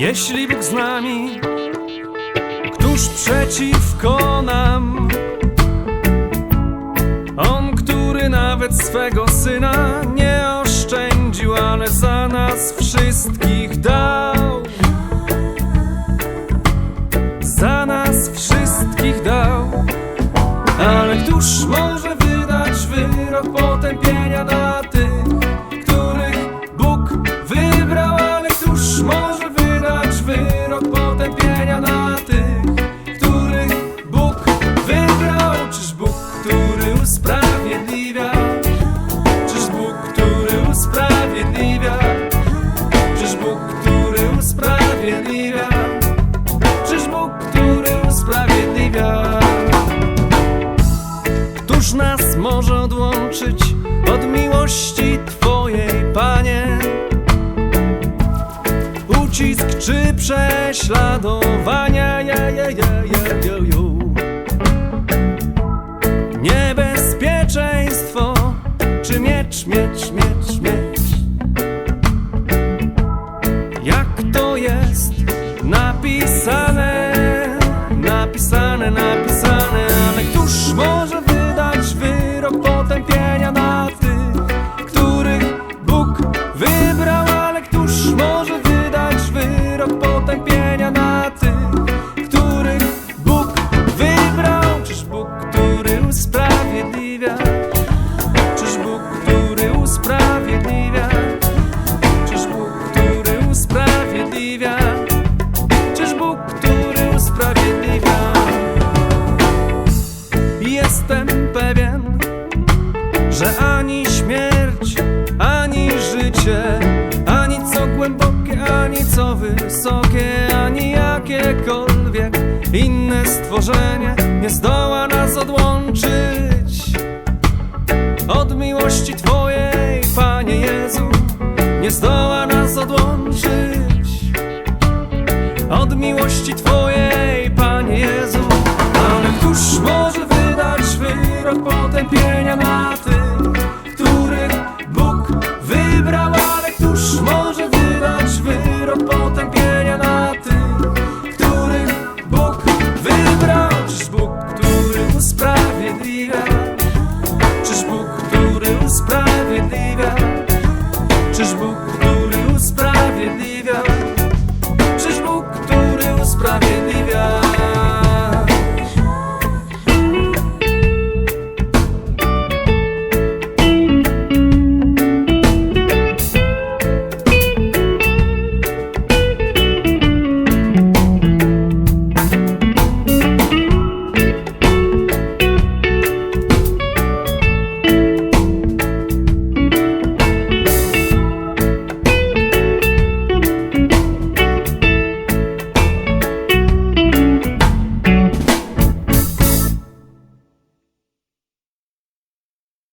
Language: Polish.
Jeśli Bóg z nami, któż przeciwko nam? On, który nawet swego syna nie oszczędził, ale za nas wszystkich dał. Może odłączyć od miłości Twojej, Panie? Ucisk czy prześladowania, ja, ja, ja, ja, ja. Niebezpieczeństwo, czy miecz, miecz, miecz, miecz? Jak to jest napisane, wysokie, ani jakiekolwiek inne stworzenie nie zdoła nas odłączyć od miłości Twojej, Panie Jezu, nie zdoła nas odłączyć od miłości Twojej, Panie Jezu. Ale któż może wydać wyrok potępienia na tych, vida.